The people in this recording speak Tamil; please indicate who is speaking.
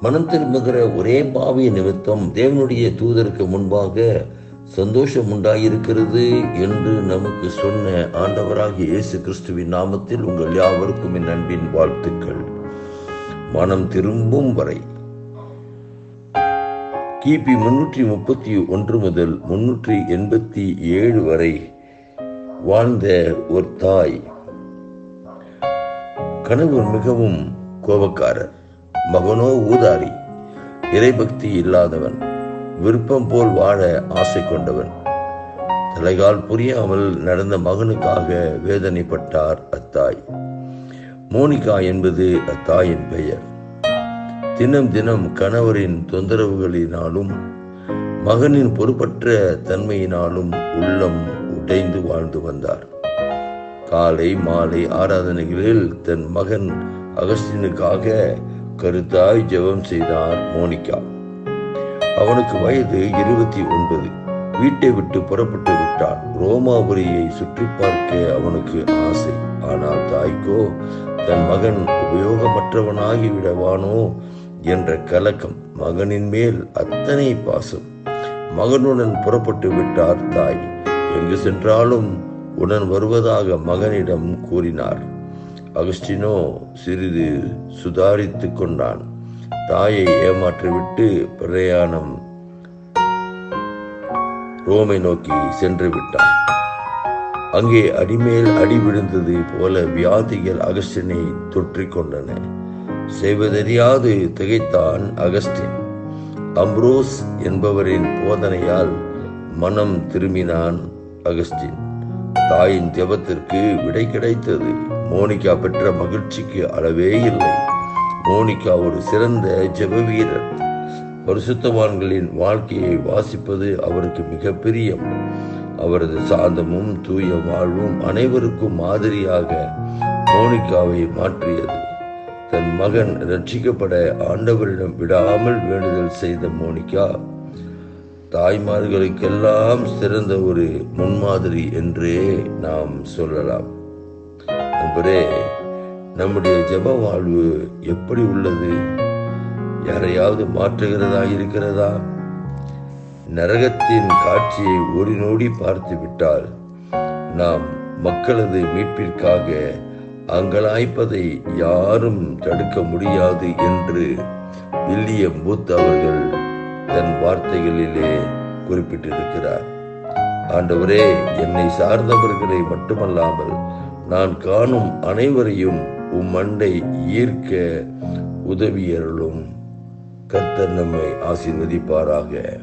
Speaker 1: மனம் திரும்புகிற ஒரே பாவிய நிமித்தம் தேவனுடைய தூதருக்கு முன்பாக சந்தோஷம் உண்டாயிருக்கிறது என்று நமக்கு சொன்ன ஆண்டவராகிய இயேசு கிறிஸ்துவின் நாமத்தில் உங்கள் யாவருக்கும் என் அன்பின் வாழ்த்துக்கள். மனம் திரும்பும் வரை. கிபி முன்னூற்றி முப்பத்தி ஒன்று முதல் முன்னூற்றி எண்பத்தி ஏழு வரை வாழ்ந்த ஒரு தாய். கணவர் மிகவும் கோபக்காரர். மகனோ ஊதாரி இறைபக்தி இல்லாதவன் விருப்பம் போல் வாழ ஆசை கொண்டவன். தலைகால் புரியாமல் நடந்த மகனுக்காக வேதனைப்பட்டார் அத்தாய். மோனிகா என்பது அத்தாயின் பெயர். தினம் தினம் கணவரின் தொந்தரவுகளினாலும் மகனின் பொறுப்பற்ற தன்மையினாலும் உள்ளம் உடைந்து வாழ்ந்து வந்தார். காலை மாலை ஆராதனைகளில் தன் மகன் அகஸ்டினுக்காக கருத்தாய் ஜெபம் செய்தார் மோனிகா. அவனுக்கு வயது இருபத்தி ஒன்பது. வீட்டை விட்டு புறப்பட்டு விட்டான். ரோமாபுரியை சுற்றி பார்க்க அவனுக்கு ஆசை. ஆனால் தாய்க்கோ தன் மகன் உபயோகமற்றவனாகி விடவானோ என்ற கலக்கம் மகனின் மேல் அத்தனை பாசம். மகனுடன் புறப்பட்டு விட்டார் தாய். எங்கு சென்றாலும் உடன் வருவதாக மகனிடம் கூறினார். அகஸ்டினோ சிறிது சுதாரித்துக் கொண்டான். தாயை ஏமாற்றிவிட்டு பிரயாணம் ரோமை நோக்கி சென்று விட்டான். அங்கே அடிமேல் அடி விழுந்தது போல வியாதிகள் அகஸ்டினை தொற்றிக்கொண்டன செய்வதறியாது திகைத்தான் அகஸ்டின். அம்ரோஸ் என்பவரின் போதனையால் மனம் திரும்பினான் அகஸ்டின். தாயின் ஜெபத்திற்கு விடை கிடைத்தது. மோனிகா பெற்ற மகிழ்ச்சிக்கு அளவே இல்லை. மோனிகா ஒரு சிறந்த ஜெப வீரர். பரிசுத்தவான்களின் வாழ்க்கையை வாசிப்பது அவருக்கு மிக பிரியம் அவரது சாந்தமும் தூய வாழ்வும் அனைவருக்கும் மாதிரியாக மோனிகாவை மாற்றியது. தன் மகன் ரட்சிக்கப்பட ஆண்டவரிடம் விடாமல் வேண்டுதல் செய்த மோனிகா தாய்மார்களுக்கெல்லாம் சிறந்த ஒரு முன்மாதிரி என்றே நாம் சொல்லலாம். நண்பரே நம்முடைய ஜெப வாழ்வு எப்படி உள்ளது? யாரையாவது மாற்றுகிறதா இருக்கிறதா? நரகத்தின் காட்சியை ஒரு நோடி பார்த்து விட்டால் நாம் மக்களது மீட்பிற்காக அங்கலாய்ப்பதை யாரும் தடுக்க முடியாது என்று வில்லியம் பூத் அவர்கள் தன் வார்த்தைகளிலே குறிப்பிட்டிருக்கிறார். ஆண்டவரே என்னை சார்ந்தவர்களை மட்டுமல்லாமல் நான் காணும் அனைவரையும் உம் மண்டை ஈர்க்க உதவியருளும். கர்த்தர் நம்மை ஆசீர்வதிப்பாராக.